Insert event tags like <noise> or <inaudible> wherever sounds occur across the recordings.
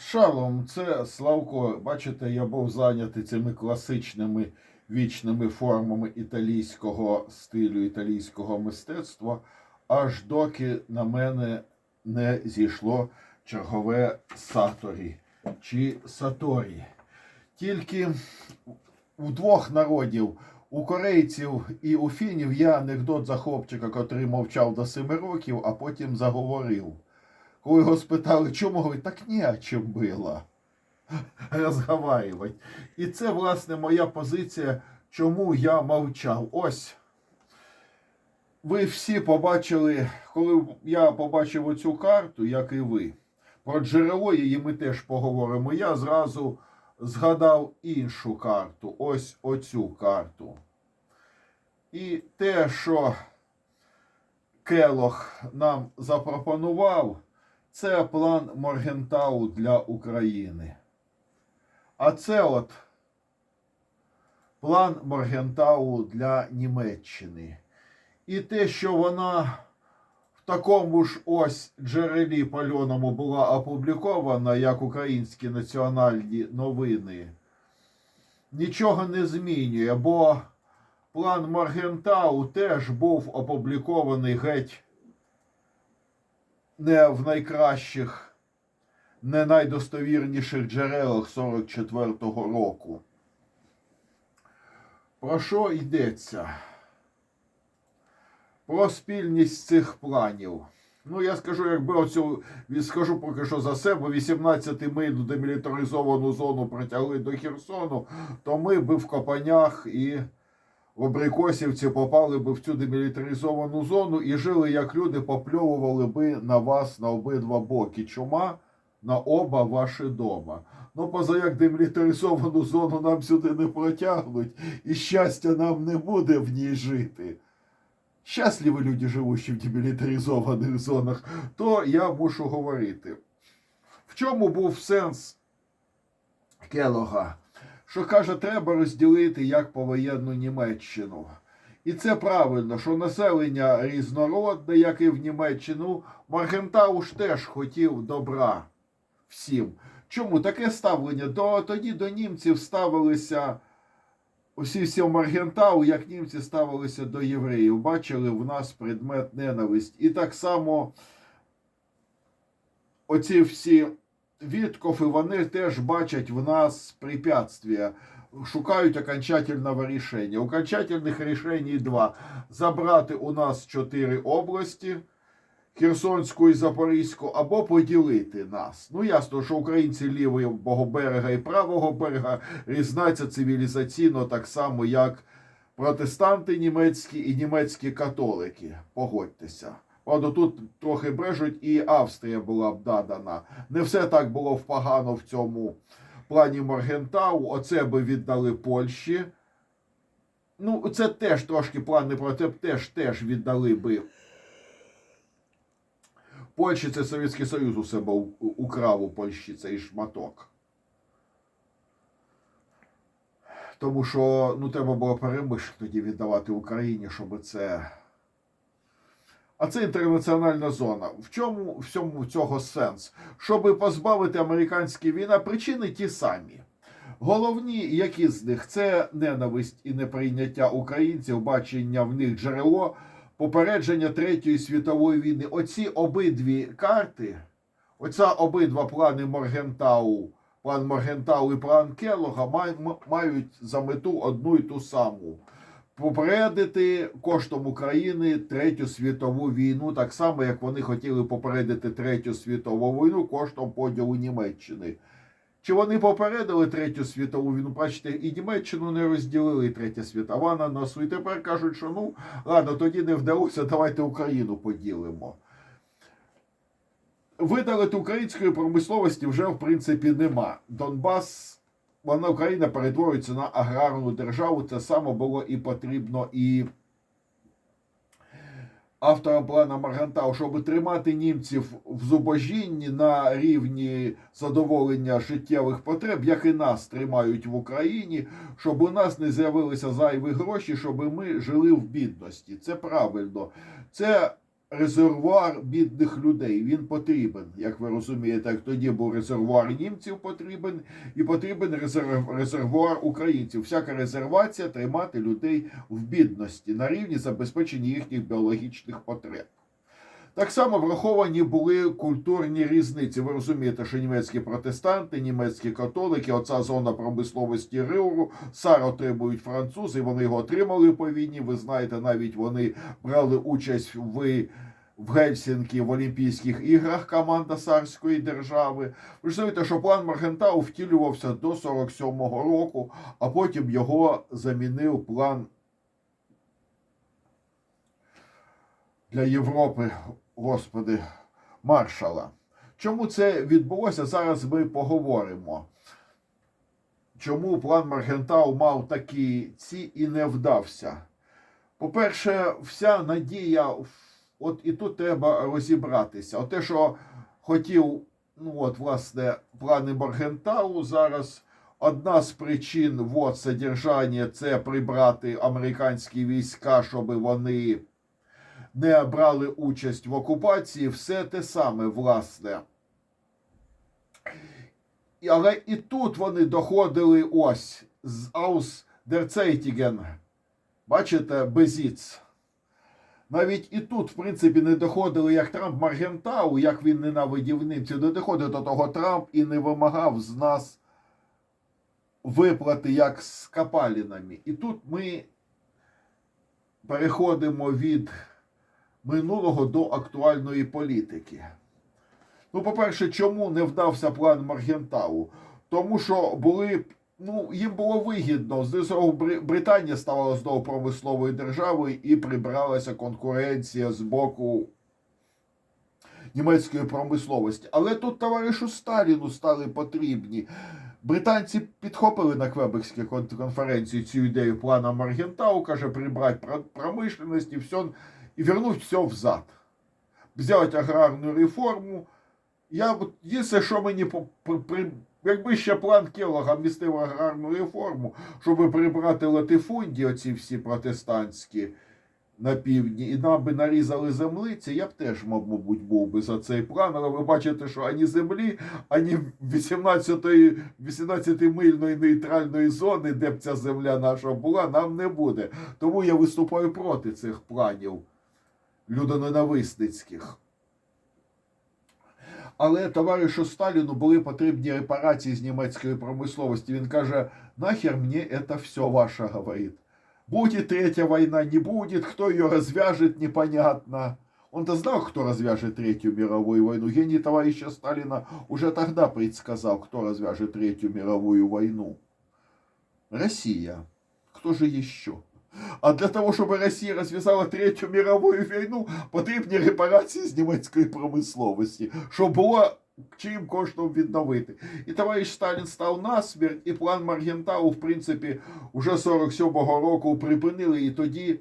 Шалом, це Славко. Бачите, я був зайнятий цими класичними вічними формами італійського стилю, італійського мистецтва, аж доки на мене не зійшло чергове саторі чи саторі. Тільки у двох народів, у корейців і у фінів, є анекдот за хлопчика, котрий мовчав до семи років, а потім заговорив. Коли його спитали, чому говорить, так о чим було <laughs> розговаривати. І це, власне, моя позиція, чому я мовчав. Ось. Ви всі побачили, коли я побачив оцю карту, як і ви. Про джерело її ми теж поговоримо. Я зразу згадав іншу карту. Ось оцю карту. І те, що Келох нам запропонував, це план Моргентау для України. А це от план Моргентау для Німеччини. І те, що вона в такому ж ось джерелі пальоному була опублікована, як українські національні новини, нічого не змінює, бо план Моргентау теж був опублікований геть не в найкращих, не найдостовірніших джерелах 44-го року. Про що йдеться? Про спільність цих планів. Ну, я скажу, якби оцю скажу поки що за себе, 18 мильну демілітаризовану зону притягли до Херсону, то ми би в Копанях і Абрикосівці попали би в цю демілітаризовану зону і жили як люди, попльовували би на вас на обидва боки. Чума на оба ваші дома. Ну, поза як демілітаризовану зону нам сюди не протягнуть, і щастя нам не буде в ній жити. Щасливі люди, живущі в демілітаризованих зонах, то я мушу говорити. В чому був сенс Келога? Що каже, треба розділити як повоєнну Німеччину. І це правильно, що населення різнородне, як і в Німеччину, Маргентауш теж хотів добра всім. Чому таке ставлення? До, тоді до німців ставилися усі всі в Маргентау, як німці ставилися до євреїв. Бачили в нас предмет ненависть. І так само оці всі відкофи, вони теж бачать в нас препятствия. Шукають окончательного рішення. Окончательних рішень два. Забрати у нас чотири області. Херсонську і Запорізьку, або поділити нас. Ну, ясно, що українці лівого берега і правого берега різняться цивілізаційно так само, як протестанти німецькі і німецькі католики. Погодьтеся. Правда, тут трохи брежуть, і Австрія була б дадана. Не все так було впогано в цьому плані Моргентау. Оце би віддали Польщі. Ну, це теж трошки план не про це теж, теж віддали би. Польщі це Совєтський Союз у себе украв у Польщі цей шматок. Тому що ну, треба було перемиш тоді віддавати Україні, щоб це. А це інтернаціональна зона. В чому всьому цього сенс? Щоб позбавити американські війна, причини ті самі. Головні, які з них це ненависть і неприйняття українців, бачення в них джерело попередження Третьої світової війни. Оці обидві карти, оця обидва плани Моргентау, план Моргентау і план Келлога мають за мету одну і ту саму. Попередити коштом України Третю світову війну, так само як вони хотіли попередити Третю світову війну коштом поділу Німеччини. Чи вони попередили Третю світову війну? Бачите, і Німеччину не розділили і Третя світова на носу. І тепер кажуть, що ну ладно, тоді не вдалося, давайте Україну поділимо. Видалити української промисловості вже в принципі нема. Донбас, вона Україна перетворюється на аграрну державу. Це саме було і потрібно і авторам плана Маргантау, щоб тримати німців в зубожінні на рівні задоволення життєвих потреб, як і нас тримають в Україні, щоб у нас не з'явилися зайві гроші, щоб ми жили в бідності. Це правильно. Це резервуар бідних людей. Він потрібен, як ви розумієте, як тоді був резервуар німців потрібен, і потрібен резерв- резервуар українців. Всяка резервація тримати людей в бідності на рівні забезпечення їхніх біологічних потреб. Так само враховані були культурні різниці. Ви розумієте, що німецькі протестанти, німецькі католики, оця зона промисловості Рюру, САР отримують французи, вони його отримали по війні. Ви знаєте, навіть вони брали участь в, в Гельсінкі в Олімпійських іграх команда Сарської держави. Ви ж знаєте, що план Маргентау втілювався до 47-го року, а потім його замінив план для Європи, господи, маршала. Чому це відбулося? Зараз ми поговоримо. Чому план Маргентау мав такі ці і не вдався? По-перше, вся надія, от і тут треба розібратися. От те, що хотів, ну от, власне, плани Маргентау зараз. Одна з причин вот содержання це прибрати американські війська, щоб вони не брали участь в окупації, все те саме, власне. Але і тут вони доходили ось з Аус Дерцейтіген. Бачите, безіц. Навіть і тут, в принципі, не доходили, як Трамп Маргентау, як він ненавидів німців, не доходив до того Трамп і не вимагав з нас виплати як з капалінами. І тут ми переходимо від минулого до актуальної політики. Ну, по-перше, чому не вдався план Маргентау? Тому що були. Ну, їм було вигідно. Знизу Бри- Британія ставала знову промисловою державою і прибралася конкуренція з боку німецької промисловості. Але тут товаришу Сталіну стали потрібні. Британці підхопили на Квебекській кон- конференції цю ідею плана Маргентау, каже, прибрати про- промишленість і все, і вернуть все взад. Взяти аграрну реформу. Я от єдине, що мені при, якби ще план Келлога містив аграрну реформу, щоб прибрати латифунді, оці всі протестантські на півдні, і нам би нарізали землиці, я б теж, мабуть, був би за цей план. Але ви бачите, що ані землі, ані 18-ї 18-мильної нейтральної зони, де б ця земля наша була, нам не буде. Тому я виступаю проти цих планів людоненависницьких. Але товаришу Сталіну були потрібні репарації з німецької промисловості. Він каже: нахер мені це все ваше, говорить. Будет третья война, не будет, кто ее развяжет, непонятно. Он-то знал, кто развяжет Третью мировую войну. Гений товарища Сталина уже тогда предсказал, кто развяжет Третью мировую войну. Россия. Кто же еще? А для того, щоб Росія розв'язала Третю мірову війну, потрібні репарації з німецької промисловості, щоб було чим коштом відновити. І товариш Сталін став насмерть, і план Маргентау, в принципі, уже 47-го року припинили. І тоді,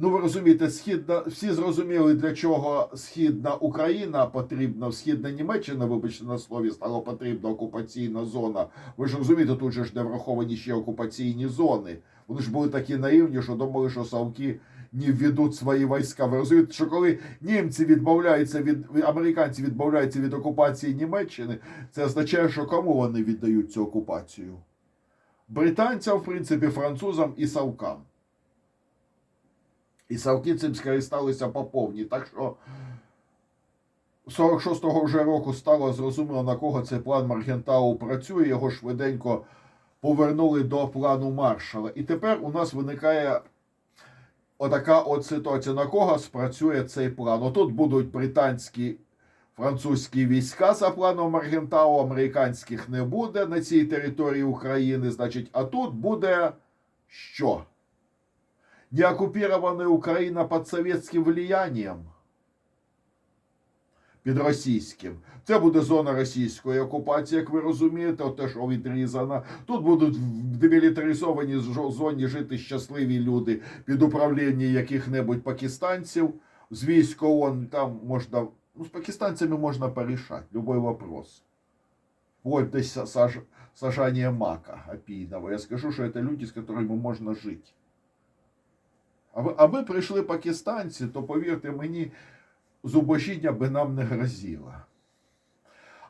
ну ви розумієте, східна, всі зрозуміли, для чого східна Україна потрібна, східна Німеччина, вибачте на слові, стала потрібна окупаційна зона. Ви ж розумієте, тут же ж не враховані ще окупаційні зони. Вони ж були такі наївні, що думали, що Савки не введуть свої війська. Ви розумієте, що коли німці відмовляються від американці відмовляються від окупації Німеччини, це означає, що кому вони віддають цю окупацію? Британцям, в принципі, французам і Савкам. І Савки цим скористалися по повній. Так що 46-го вже року стало зрозуміло, на кого цей план Маргентау працює. Його швиденько повернули до плану маршала. І тепер у нас виникає отака от ситуація, на кого спрацює цей план. Отут будуть британські французькі війська за планом Маргентау, американських не буде на цій території України. Значить, а тут буде що? Неоккупирована Україна під совєтським влиянням. Під російським. Це буде зона російської окупації, як ви розумієте, от те, що відрізана. Тут будуть в демілітаризованій зоні жити щасливі люди під управління яких-небудь пакистанців. З військ ООН там можна. Ну, з пакистанцями можна порішати любой вопрос. Вот десь са- саж, сажание мака опийного. Я скажу, что это люди, с которыми можно жить. А ви, а ви прийшли пакистанці, то повірте мені, зубожіння би нам не грозило.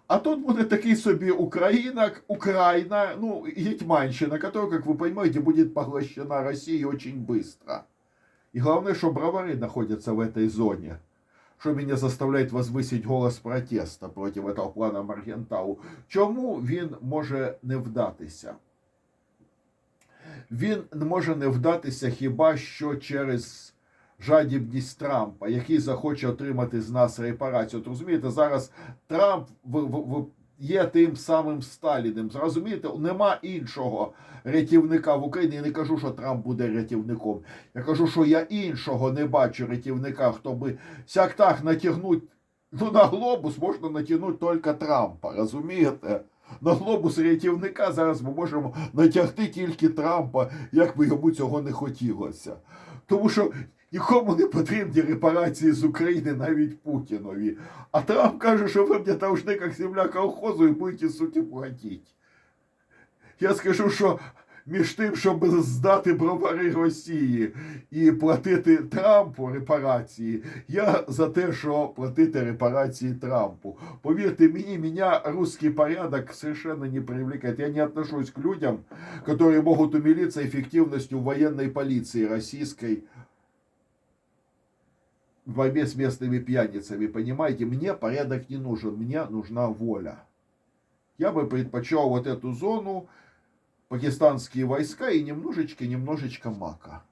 А тут буде такий собі Україна, Украина, ну, Гетьманщина, которая, как вы понимаете, будет поглощена Россией очень быстро. И главное, что бровары находятся в этой зоне, что меня заставляет возвысить голос протеста против этого плана Маргентау. Чому він може не вдатися? Він може не вдатися хіба що через жадібність Трампа, який захоче отримати з нас репарацію. От розумієте, зараз Трамп є тим самим Сталіним. Зрозумієте, нема іншого рятівника в Україні. Я не кажу, що Трамп буде рятівником. Я кажу, що я іншого не бачу рятівника, хто би сяк так натягнуть. Ну, на глобус можна натягнути тільки Трампа, розумієте? На глобус рятівника зараз ми можемо натягти тільки Трампа, як би йому цього не хотілося. Тому що нікому не потрібні репарації з України, навіть Путінові. А Трамп каже, що ви мені должны, як земля колхозу, і будете, суті, платити. Я скажу, що між тим, щоб здати бровари Росії і платити Трампу репарації, я за те, що платити репарації Трампу. Повірте мені, меня русский порядок совершенно не привлекает. Я не отношусь к людям, которые могут умилиться эффективностью военной полиции российской в борьбе с местными пьяницами. Понимаете, мне порядок не нужен, мне нужна воля. Я бы предпочел вот эту зону, пакистанские войска и немножечко-немножечко мака.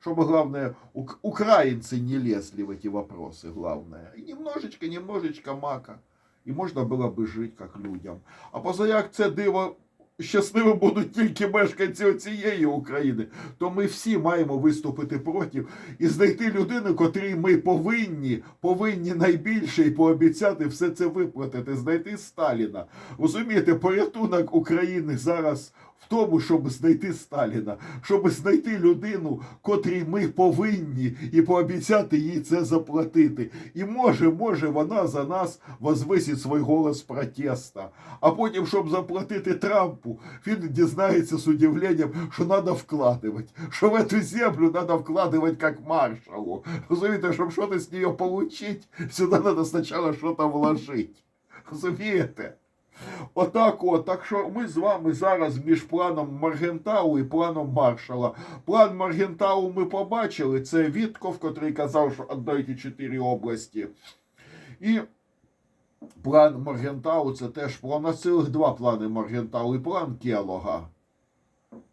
Чтобы, главное, ук- украинцы не лезли в эти вопросы, главное. И немножечко-немножечко мака. І можна було би жити як людям. А позаяк це диво щасливим будуть тільки мешканці цієї України, то ми всі маємо виступити проти і знайти людину, котрій ми повинні, повинні найбільше і пообіцяти все це виплатити, знайти Сталіна. Розумієте, порятунок України зараз в тому, щоб знайти Сталіна, щоб знайти людину, котрій ми повинні, і пообіцяти їй це заплатити. І може, може, вона за нас возвисить свій голос протеста. А потім, щоб заплатити Трампу, він дізнається з удивленням, що треба вкладувати, що в цю землю треба вкладувати як маршалу. Розумієте, щоб щось з неї отримати, сюди треба спочатку щось вложити. Розумієте? Отак от. Так що ми з вами зараз між планом Маргентау і планом Маршала. План Маргентау ми побачили. Це Вітков, котрий казав, що віддайте чотири області. І план Маргентау це теж план. Нас цілих два плани Маргентау і план Келога.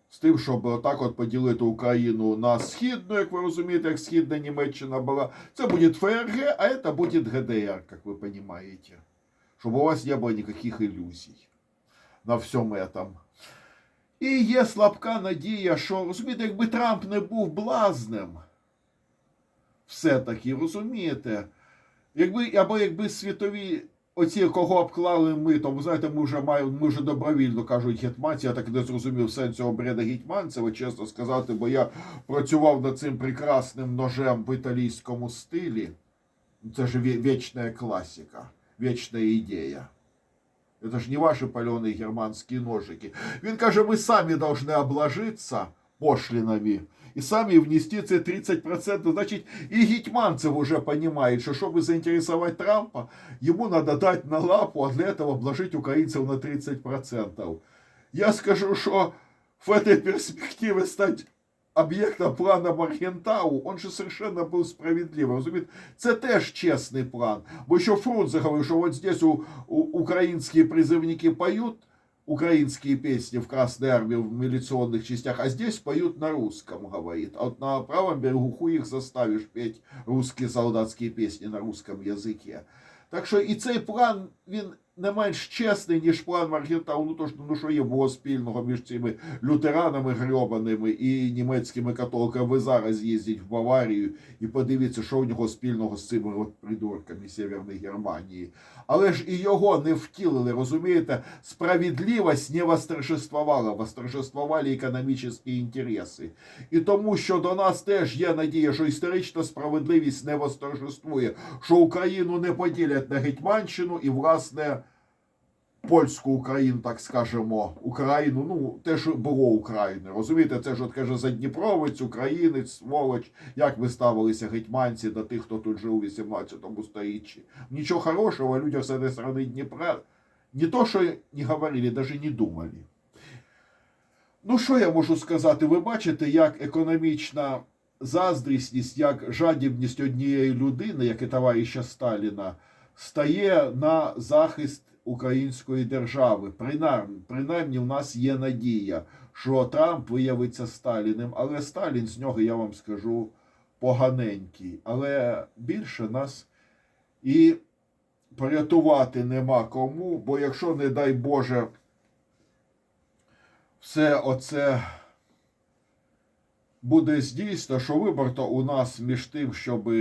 З тим, щоб отак от поділити Україну на східну, як ви розумієте, як східна Німеччина була. Це буде ФРГ, а це буде ГДР, як ви розумієте. Щоб у вас не було ніяких ілюзій на всьому этом. І є слабка надія, що розумієте, якби Трамп не був блазнем, все-таки, розумієте, якби, або якби світові оці, кого обклали ми, то ви знаєте, ми вже маємо, ми вже добровільно кажуть гетьманці, я так не зрозумів сенс цього бреда гетьманцева, чесно сказати, бо я працював над цим прекрасним ножем в італійському стилі. Це ж вічна класика, вічна ідея. Это ж не ваши паленые германские ножики. Він каже, ми самі должны обложиться пошлинами і самі внести це 30%. Значить, і Гетьманцев уже понимает, що щоб заинтересовать Трампа, ему надо дать на лапу, а для этого обложить украинцев на 30%. Я скажу, що в этой перспективе стать об'єктом плана Маргентау, он же совершенно був справедливий. Розумієте? Це теж чесний план. Бо що Фрунзе говорив, що от здесь у, у, українські призывники поют украинские песни в Красной Армии в милиционных частях, а здесь поют на русском, говорит. А вот на правом берегу хуй их заставишь петь русские солдатские песни на русском языке. Так що і цей план, він не менш чесний, ніж план Маргентау. Ну то ж, ну що є було спільного між цими лютеранами грьобаними і німецькими католиками. Ви зараз їздіть в Баварію і подивіться, що у нього спільного з цими от придурками Северної Германії. Але ж і його не втілили, розумієте? Справедливість не восторжествувала, восторжествували економічні інтереси. І тому, що до нас теж є надія, що історична справедливість не восторжествує, що Україну не поділять на Гетьманщину і, власне, польську Україну, так скажемо, Україну, ну, те, що було України. Розумієте, це ж от каже Задніпровець, українець, сволоч. Як ви ставилися гетьманці до тих, хто тут жив у 18 сторіччі? Нічого хорошого людям з цієї сторони Дніпра не то, що не говорили, навіть не думали. Ну, що я можу сказати? Ви бачите, як економічна заздрісність, як жадібність однієї людини, як і товариша Сталіна, стає на захист української держави. Принаймні, принаймні, в нас є надія, що Трамп виявиться Сталіним, але Сталін з нього, я вам скажу, поганенький. Але більше нас і порятувати нема кому, бо якщо, не дай Боже, все оце буде здійсно, що вибор то у нас між тим, щоб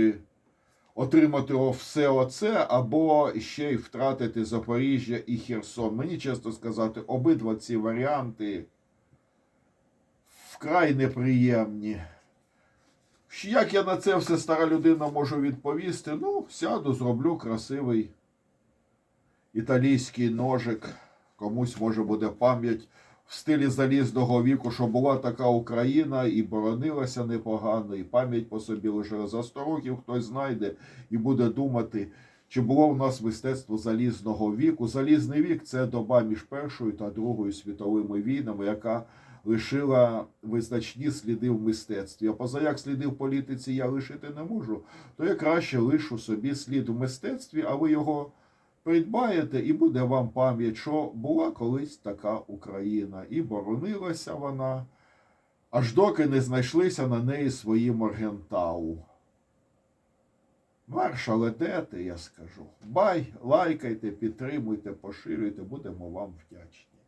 отримати все оце, або ще й втратити Запоріжжя і Херсон. Мені чесно сказати, обидва ці варіанти вкрай неприємні. Як я на це все стара людина можу відповісти? Ну, сяду, зроблю красивий італійський ножик. Комусь може буде пам'ять в стилі залізного віку, що була така Україна і боронилася непогано, і пам'ять по собі лише за 100 років хтось знайде і буде думати, чи було в нас мистецтво залізного віку. Залізний вік це доба між Першою та Другою світовими війнами, яка лишила визначні сліди в мистецтві. А поза як сліди в політиці я лишити не можу, то я краще лишу собі слід в мистецтві, а ви його придбаєте, і буде вам пам'ять, що була колись така Україна, і боронилася вона, аж доки не знайшлися на неї свої Моргентау. Маршале, де я скажу. Бай, лайкайте, підтримуйте, поширюйте, будемо вам вдячні.